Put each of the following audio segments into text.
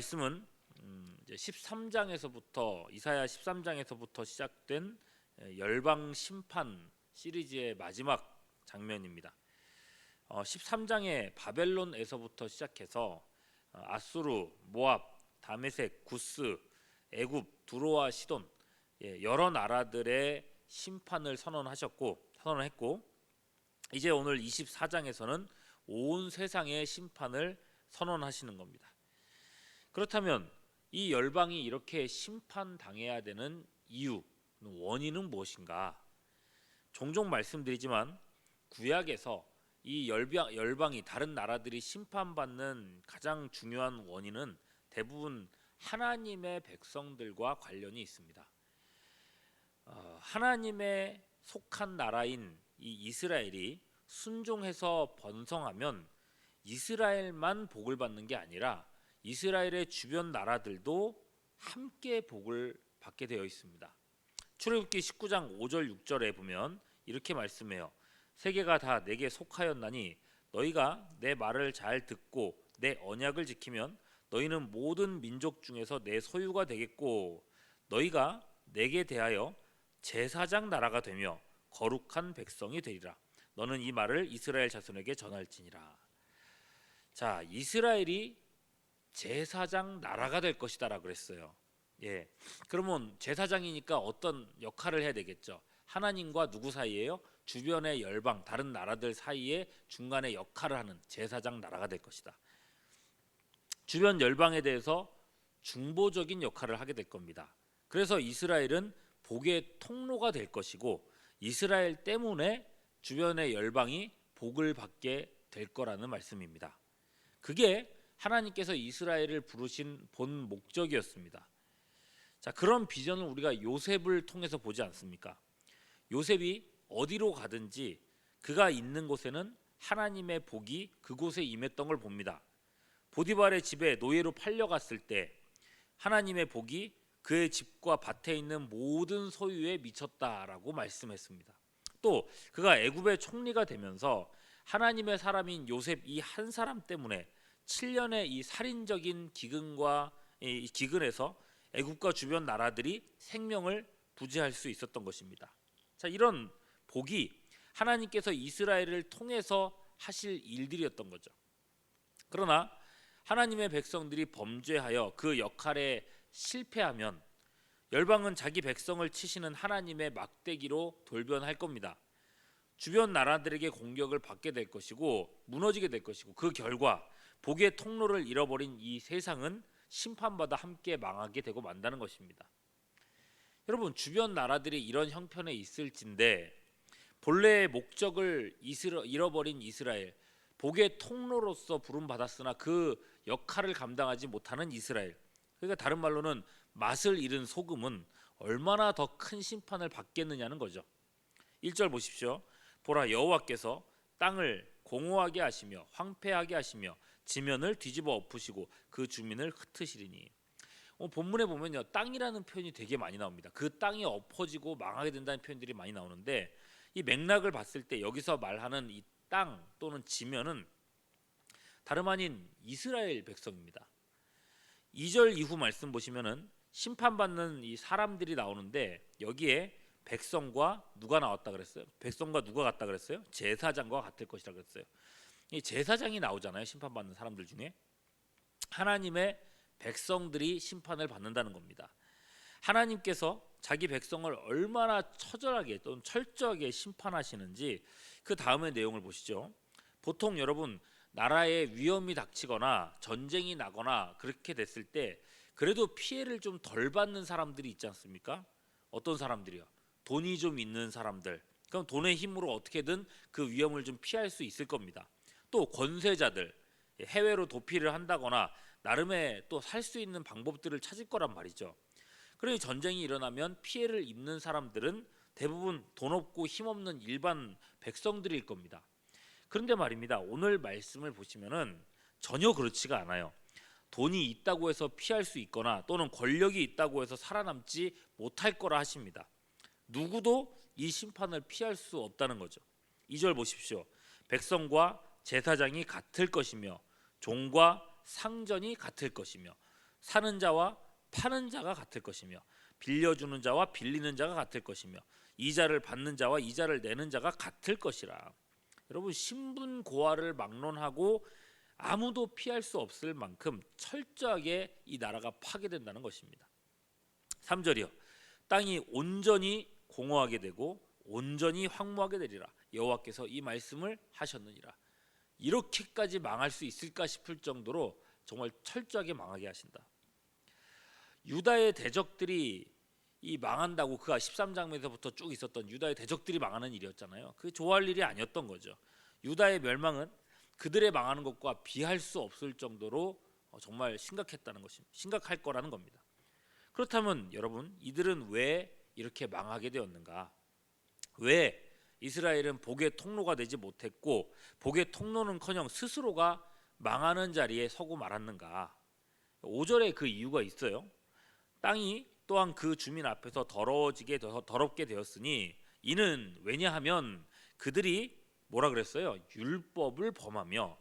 말씀은 음, 이제 13장에서부터 이사야 13장에서부터 시작된 에, 열방 심판 시리즈의 마지막 장면입니다. 어, 13장의 바벨론에서부터 시작해서 어, 아수르, 모압, 다메섹, 구스, 애굽, 두로와 시돈 예, 여러 나라들의 심판을 선언하셨고 선언했고 이제 오늘 24장에서는 온 세상의 심판을 선언하시는 겁니다. 그렇다면 이 열방이 이렇게 심판당해야 되는 이유, 원인은 무엇인가? 종종 말씀드리지만 구약에서 이 열방, 열방이 다른 나라들이 심판받는 가장 중요한 원인은 대부분 하나님의 백성들과 관련이 있습니다. 어, 하나님의 속한 나라인 이 이스라엘이 순종해서 번성하면 이스라엘만 복을 받는 게 아니라 이스라엘의 주변 나라들도 함께 복을 받게 되어 있습니다. 출애굽기 19장 5절 6절에 보면 이렇게 말씀해요. 세계가 다 내게 속하였나니 너희가 내 말을 잘 듣고 내 언약을 지키면 너희는 모든 민족 중에서 내 소유가 되겠고 너희가 내게 대하여 제사장 나라가 되며 거룩한 백성이 되리라. 너는 이 말을 이스라엘 자손에게 전할지니라. 자, 이스라엘이 제사장 나라가 될 것이다라 그랬어요. 예. 그러면 제사장이니까 어떤 역할을 해야 되겠죠? 하나님과 누구 사이에요? 주변의 열방 다른 나라들 사이에 중간에 역할을 하는 제사장 나라가 될 것이다. 주변 열방에 대해서 중보적인 역할을 하게 될 겁니다. 그래서 이스라엘은 복의 통로가 될 것이고 이스라엘 때문에 주변의 열방이 복을 받게 될 거라는 말씀입니다. 그게 하나님께서 이스라엘을 부르신 본 목적이었습니다. 자, 그런 비전을 우리가 요셉을 통해서 보지 않습니까? 요셉이 어디로 가든지 그가 있는 곳에는 하나님의 복이 그곳에 임했던 걸 봅니다. 보디발의 집에 노예로 팔려갔을 때 하나님의 복이 그의 집과 밭에 있는 모든 소유에 미쳤다라고 말씀했습니다. 또 그가 애굽의 총리가 되면서 하나님의 사람인 요셉 이 한 사람 때문에 7년의 이 살인적인 기근과 이 기근에서 애굽과 주변 나라들이 생명을 부지할 수 있었던 것입니다. 자, 이런 복이 하나님께서 이스라엘을 통해서 하실 일들이었던 거죠. 그러나 하나님의 백성들이 범죄하여 그 역할에 실패하면 열방은 자기 백성을 치시는 하나님의 막대기로 돌변할 겁니다. 주변 나라들에게 공격을 받게 될 것이고 무너지게 될 것이고 그 결과 복의 통로를 잃어버린 이 세상은 심판받아 함께 망하게 되고 만다는 것입니다. 여러분 주변 나라들이 이런 형편에 있을진데 본래의 목적을 잃어버린 이스라엘 복의 통로로서 부름 받았으나 그 역할을 감당하지 못하는 이스라엘 그러니까 다른 말로는 맛을 잃은 소금은 얼마나 더 큰 심판을 받겠느냐는 거죠. 1절 보십시오. 보라 여호와께서 땅을 공허하게 하시며 황폐하게 하시며 지면을 뒤집어 엎으시고 그 주민을 흩으시리니 어, 본문에 보면요 땅이라는 표현이 되게 많이 나옵니다. 그 땅이 엎어지고 망하게 된다는 표현들이 많이 나오는데 이 맥락을 봤을 때 여기서 말하는 이 땅 또는 지면은 다름 아닌 이스라엘 백성입니다. 2절 이후 말씀 보시면은 심판받는 이 사람들이 나오는데 여기에 백성과 누가 나왔다 그랬어요? 백성과 누가 같다 그랬어요? 제사장과 같을 것이라 그랬어요. 이 제사장이 나오잖아요. 심판받는 사람들 중에 하나님의 백성들이 심판을 받는다는 겁니다. 하나님께서 자기 백성을 얼마나 처절하게 또는 철저하게 심판하시는지 그 다음의 내용을 보시죠. 보통 여러분 나라에 위험이 닥치거나 전쟁이 나거나 그렇게 됐을 때 그래도 피해를 좀 덜 받는 사람들이 있지 않습니까? 어떤 사람들이요? 돈이 좀 있는 사람들. 그럼 돈의 힘으로 어떻게든 그 위험을 좀 피할 수 있을 겁니다. 또 권세자들 해외로 도피를 한다거나 나름의 또 살 수 있는 방법들을 찾을 거란 말이죠. 그러니 전쟁이 일어나면 피해를 입는 사람들은 대부분 돈 없고 힘 없는 일반 백성들일 겁니다. 그런데 말입니다. 오늘 말씀을 보시면은 전혀 그렇지가 않아요. 돈이 있다고 해서 피할 수 있거나 또는 권력이 있다고 해서 살아남지 못할 거라 하십니다. 누구도 이 심판을 피할 수 없다는 거죠. 2절 보십시오. 백성과 제사장이 같을 것이며 종과 상전이 같을 것이며 사는 자와 파는 자가 같을 것이며 빌려주는 자와 빌리는 자가 같을 것이며 이자를 받는 자와 이자를 내는 자가 같을 것이라. 여러분 신분 고하를 막론하고 아무도 피할 수 없을 만큼 철저하게 이 나라가 파괴된다는 것입니다. 3절이요. 땅이 온전히 공허하게 되고 온전히 황무하게 되리라. 여호와께서 이 말씀을 하셨느니라. 이렇게까지 망할 수 있을까 싶을 정도로 정말 철저하게 망하게 하신다. 유다의 대적들이 이 망한다고 그가 13장에서부터 쭉 있었던 유다의 대적들이 망하는 일이었잖아요. 그게 좋아할 일이 아니었던 거죠. 유다의 멸망은 그들의 망하는 것과 비할 수 없을 정도로 어, 정말 심각했다는 것입니다. 심각할 거라는 겁니다. 그렇다면 여러분 이들은 왜 이렇게 망하게 되었는가? 왜 이스라엘은 복의 통로가 되지 못했고 복의 통로는커녕 스스로가 망하는 자리에 서고 말았는가? 5절에 그 이유가 있어요. 땅이 또한 그 주민 앞에서 더러워지게 더 더럽게 되었으니 이는 왜냐하면 그들이 뭐라 그랬어요? 율법을 범하며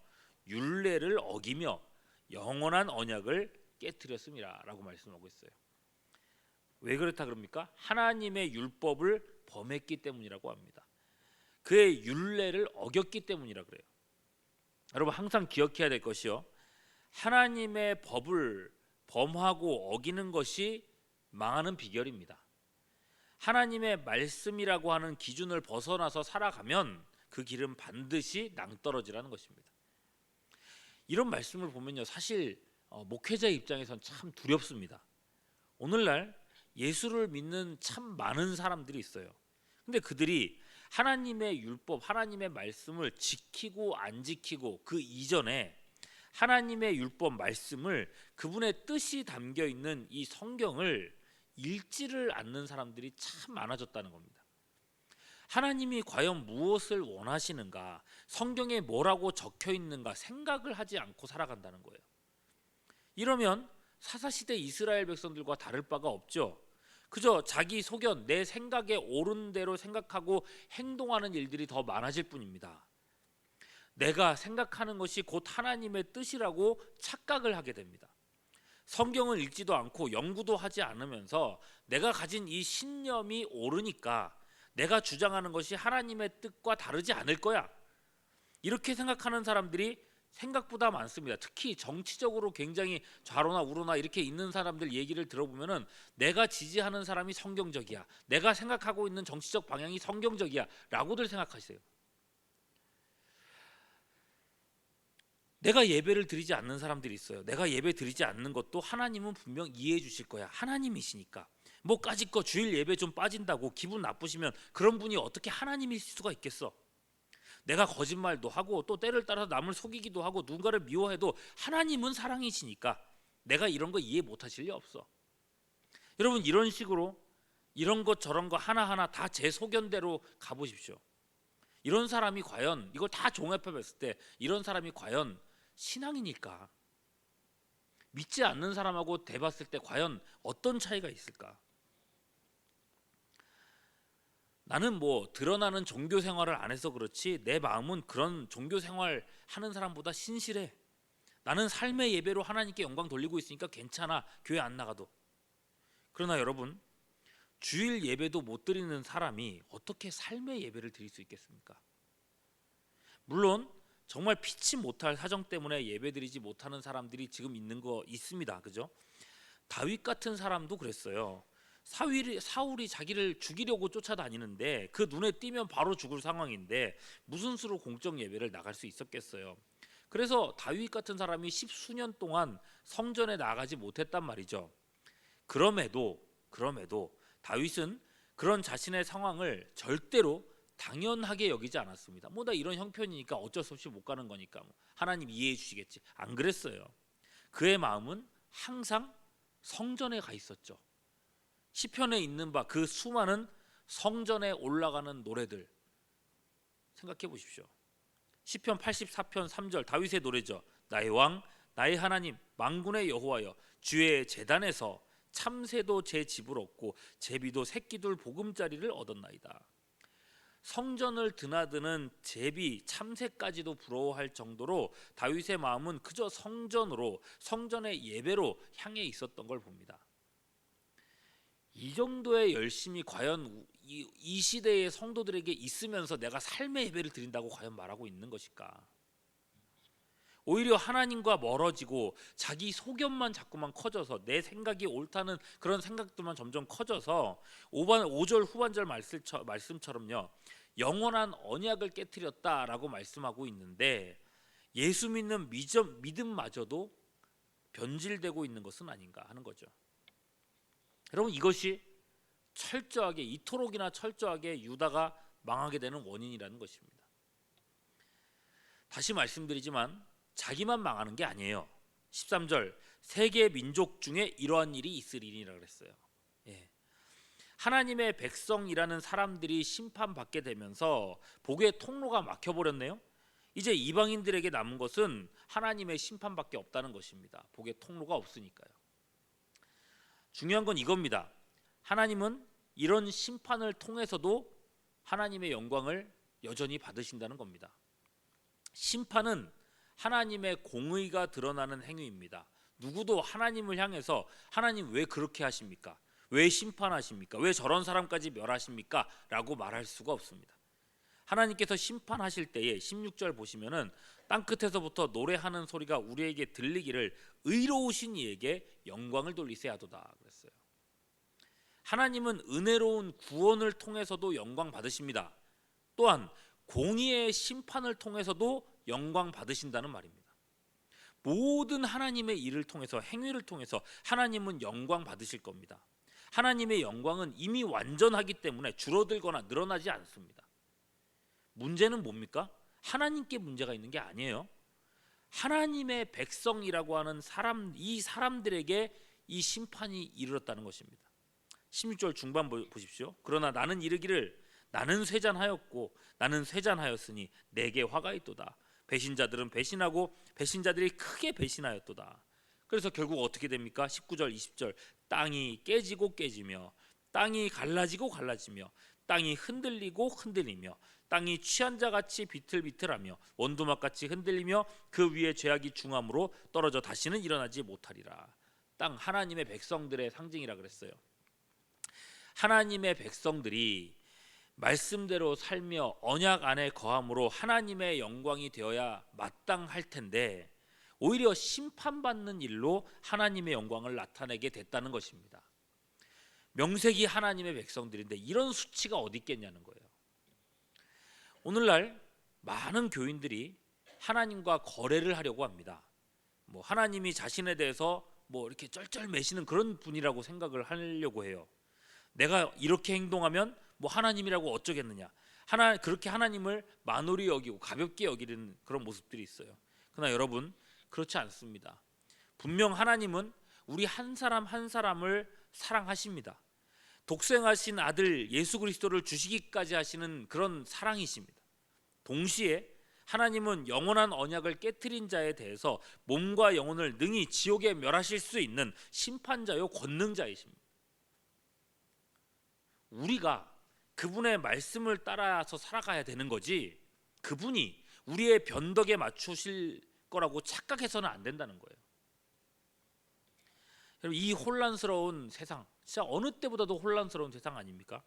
율례를 어기며 영원한 언약을 깨뜨렸음이라라고 말씀하고 있어요. 왜 그렇다 그럽니까? 하나님의 율법을 범했기 때문이라고 합니다. 그의 율례를 어겼기 때문이라 그래요. 여러분 항상 기억해야 될 것이요. 하나님의 법을 범하고 어기는 것이 망하는 비결입니다. 하나님의 말씀이라고 하는 기준을 벗어나서 살아가면 그 길은 반드시 낭떠러지라는 것입니다. 이런 말씀을 보면요, 사실 어, 목회자 입장에선 참 두렵습니다. 오늘날 예수를 믿는 참 많은 사람들이 있어요. 근데 그들이 하나님의 율법, 하나님의 말씀을 지키고 안 지키고 그 이전에 하나님의 율법 말씀을 그분의 뜻이 담겨 있는 이 성경을 읽지를 않는 사람들이 참 많아졌다는 겁니다. 하나님이 과연 무엇을 원하시는가, 성경에 뭐라고 적혀 있는가 생각을 하지 않고 살아간다는 거예요. 이러면 사사시대 이스라엘 백성들과 다를 바가 없죠. 그저 자기 소견, 내 생각에 옳은 대로 생각하고 행동하는 일들이 더 많아질 뿐입니다. 내가 생각하는 것이 곧 하나님의 뜻이라고 착각을 하게 됩니다. 성경을 읽지도 않고 연구도 하지 않으면서 내가 가진 이 신념이 옳으니까 내가 주장하는 것이 하나님의 뜻과 다르지 않을 거야. 이렇게 생각하는 사람들이 생각보다 많습니다. 특히 정치적으로 굉장히 좌로나 우로나 이렇게 있는 사람들 얘기를 들어보면은 내가 지지하는 사람이 성경적이야. 내가 생각하고 있는 정치적 방향이 성경적이야라고들 생각하세요. 내가 예배를 드리지 않는 사람들이 있어요. 내가 예배 드리지 않는 것도 하나님은 분명 이해해 주실 거야. 하나님이시니까. 뭐 까짓 거 주일 예배 좀 빠진다고 기분 나쁘시면 그런 분이 어떻게 하나님일 수가 있겠어? 내가 거짓말도 하고 또 때를 따라서 남을 속이기도 하고 누군가를 미워해도 하나님은 사랑이시니까 내가 이런 거 이해 못 하실 리 없어. 여러분 이런 식으로 이런 것 저런 거 하나하나 다 제 소견대로 가보십시오. 이런 사람이 과연 이걸 다 종합해 봤을 때 이런 사람이 과연 신앙이니까 믿지 않는 사람하고 대봤을 때 과연 어떤 차이가 있을까? 나는 뭐 드러나는 종교 생활을 안 해서 그렇지 내 마음은 그런 종교 생활 하는 사람보다 신실해. 나는 삶의 예배로 하나님께 영광 돌리고 있으니까 괜찮아. 교회 안 나가도. 그러나 여러분, 주일 예배도 못 드리는 사람이 어떻게 삶의 예배를 드릴 수 있겠습니까? 물론 정말 피치 못할 사정 때문에 예배드리지 못하는 사람들이 지금 있는 거 있습니다. 그죠? 다윗 같은 사람도 그랬어요. 사울이, 사울이 자기를 죽이려고 쫓아다니는데 그 눈에 띄면 바로 죽을 상황인데 무슨 수로 공적 예배를 나갈 수 있었겠어요. 그래서 다윗 같은 사람이 십수년 동안 성전에 나가지 못했단 말이죠. 그럼에도 그럼에도 다윗은 그런 자신의 상황을 절대로 당연하게 여기지 않았습니다. 뭐나 이런 형편이니까 어쩔 수 없이 못 가는 거니까 뭐 하나님 이해해 주시겠지. 안 그랬어요. 그의 마음은 항상 성전에 가 있었죠. 시편에 있는 바 그 수많은 성전에 올라가는 노래들 생각해 보십시오. 시편 84편 3절 다윗의 노래죠. 나의 왕 나의 하나님 만군의 여호와여 주의 재단에서 참새도 제 집을 얻고 제비도 새끼들 보금자리를 얻었나이다. 성전을 드나드는 제비 참새까지도 부러워할 정도로 다윗의 마음은 그저 성전으로 성전의 예배로 향해 있었던 걸 봅니다. 이 정도의 열심이 과연 우- 이, 이 시대의 성도들에게 있으면서 내가 삶의 예배를 드린다고 과연 말하고 있는 것일까? 오히려 하나님과 멀어지고 자기 소견만 자꾸만 커져서 내 생각이 옳다는 그런 생각들만 점점 커져서 5반 5절 후반절 말씀처, 말씀처럼요. 영원한 언약을 깨뜨렸다라고 말씀하고 있는데 예수 믿는 믿음, 믿음마저도 변질되고 있는 것은 아닌가 하는 거죠. 여러분 이것이 철저하게 이토록이나 철저하게 유다가 망하게 되는 원인이라는 것입니다. 다시 말씀드리지만 자기만 망하는 게 아니에요. 13절 세계 민족 중에 이러한 일이 있으리니라 그랬어요. 예. 하나님의 백성이라는 사람들이 심판받게 되면서 복의 통로가 막혀 버렸네요. 이제 이방인들에게 남은 것은 하나님의 심판밖에 없다는 것입니다. 복의 통로가 없으니까요. 중요한 건 이겁니다. 하나님은 이런 심판을 통해서도 하나님의 영광을 여전히 받으신다는 겁니다. 심판은 하나님의 공의가 드러나는 행위입니다. 누구도 하나님을 향해서 하나님 왜 그렇게 하십니까? 왜 심판하십니까? 왜 저런 사람까지 멸하십니까? 라고 말할 수가 없습니다. 하나님께서 심판하실 때에 16절 보시면은 땅 끝에서부터 노래하는 소리가 우리에게 들리기를 의로우신 이에게 영광을 돌리세 하도다 그랬어요. 하나님은 은혜로운 구원을 통해서도 영광 받으십니다. 또한 공의의 심판을 통해서도 영광 받으신다는 말입니다. 모든 하나님의 일을 통해서 행위를 통해서 하나님은 영광 받으실 겁니다. 하나님의 영광은 이미 완전하기 때문에 줄어들거나 늘어나지 않습니다. 문제는 뭡니까? 하나님께 문제가 있는 게 아니에요. 하나님의 백성이라고 하는 사람 이 사람들에게 이 심판이 이르렀다는 것입니다. 16절 중반 보- 보십시오. 그러나 나는 이르기를 나는 쇠잔하였고 나는 쇠잔하였으니 내게 화가 있도다. 배신자들은 배신하고 배신자들이 크게 배신하였도다. 그래서 결국 어떻게 됩니까? 19절 20절 땅이 깨지고 깨지며 땅이 갈라지고 갈라지며 땅이 흔들리고 흔들리며 땅이 취한 자 같이 비틀비틀하며 원두막 같이 흔들리며 그 위에 죄악이 중함으로 떨어져 다시는 일어나지 못하리라. 땅 하나님의 백성들의 상징이라 그랬어요. 하나님의 백성들이 말씀대로 살며 언약 안에 거함으로 하나님의 영광이 되어야 마땅할 텐데 오히려 심판받는 일로 하나님의 영광을 나타내게 됐다는 것입니다. 명색이 하나님의 백성들인데 이런 수치가 어디 있겠냐는 거예요. 오늘날 많은 교인들이 하나님과 거래를 하려고 합니다. 뭐 하나님이 자신에 대해서 뭐 이렇게 쩔쩔매시는 그런 분이라고 생각을 하려고 해요. 내가 이렇게 행동하면 뭐 하나님이라고 어쩌겠느냐. 하나 그렇게 하나님을 만홀히 여기고 가볍게 여기는 그런 모습들이 있어요. 그러나 여러분 그렇지 않습니다. 분명 하나님은 우리 한 사람 한 사람을 사랑하십니다. 독생하신 아들 예수 그리스도를 주시기까지 하시는 그런 사랑이십니다. 동시에 하나님은 영원한 언약을 깨뜨린 자에 대해서 몸과 영혼을 능히 지옥에 멸하실 수 있는 심판자요 권능자이십니다. 우리가 그분의 말씀을 따라서 살아가야 되는 거지 그분이 우리의 변덕에 맞추실 거라고 착각해서는 안 된다는 거예요. 이 혼란스러운 세상 진짜 어느 때보다도 혼란스러운 세상 아닙니까?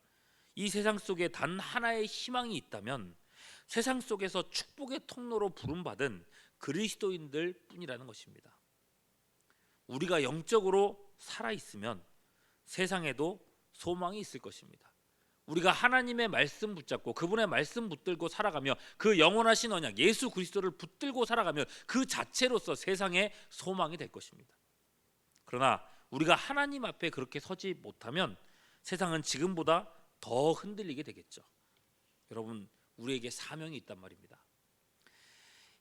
이 세상 속에 단 하나의 희망이 있다면 세상 속에서 축복의 통로로 부름받은 그리스도인들 뿐이라는 것입니다. 우리가 영적으로 살아 있으면 세상에도 소망이 있을 것입니다. 우리가 하나님의 말씀 붙잡고 그분의 말씀 붙들고 살아가며 그 영원하신 언약 예수 그리스도를 붙들고 살아가면 그 자체로서 세상에 소망이 될 것입니다. 그러나 우리가 하나님 앞에 그렇게 서지 못하면 세상은 지금보다 더 흔들리게 되겠죠. 여러분 우리에게 사명이 있단 말입니다.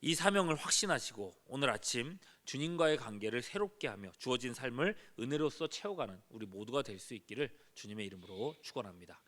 이 사명을 확신하시고 오늘 아침 주님과의 관계를 새롭게 하며 주어진 삶을 은혜로서 채워가는 우리 모두가 될 수 있기를 주님의 이름으로 축원합니다.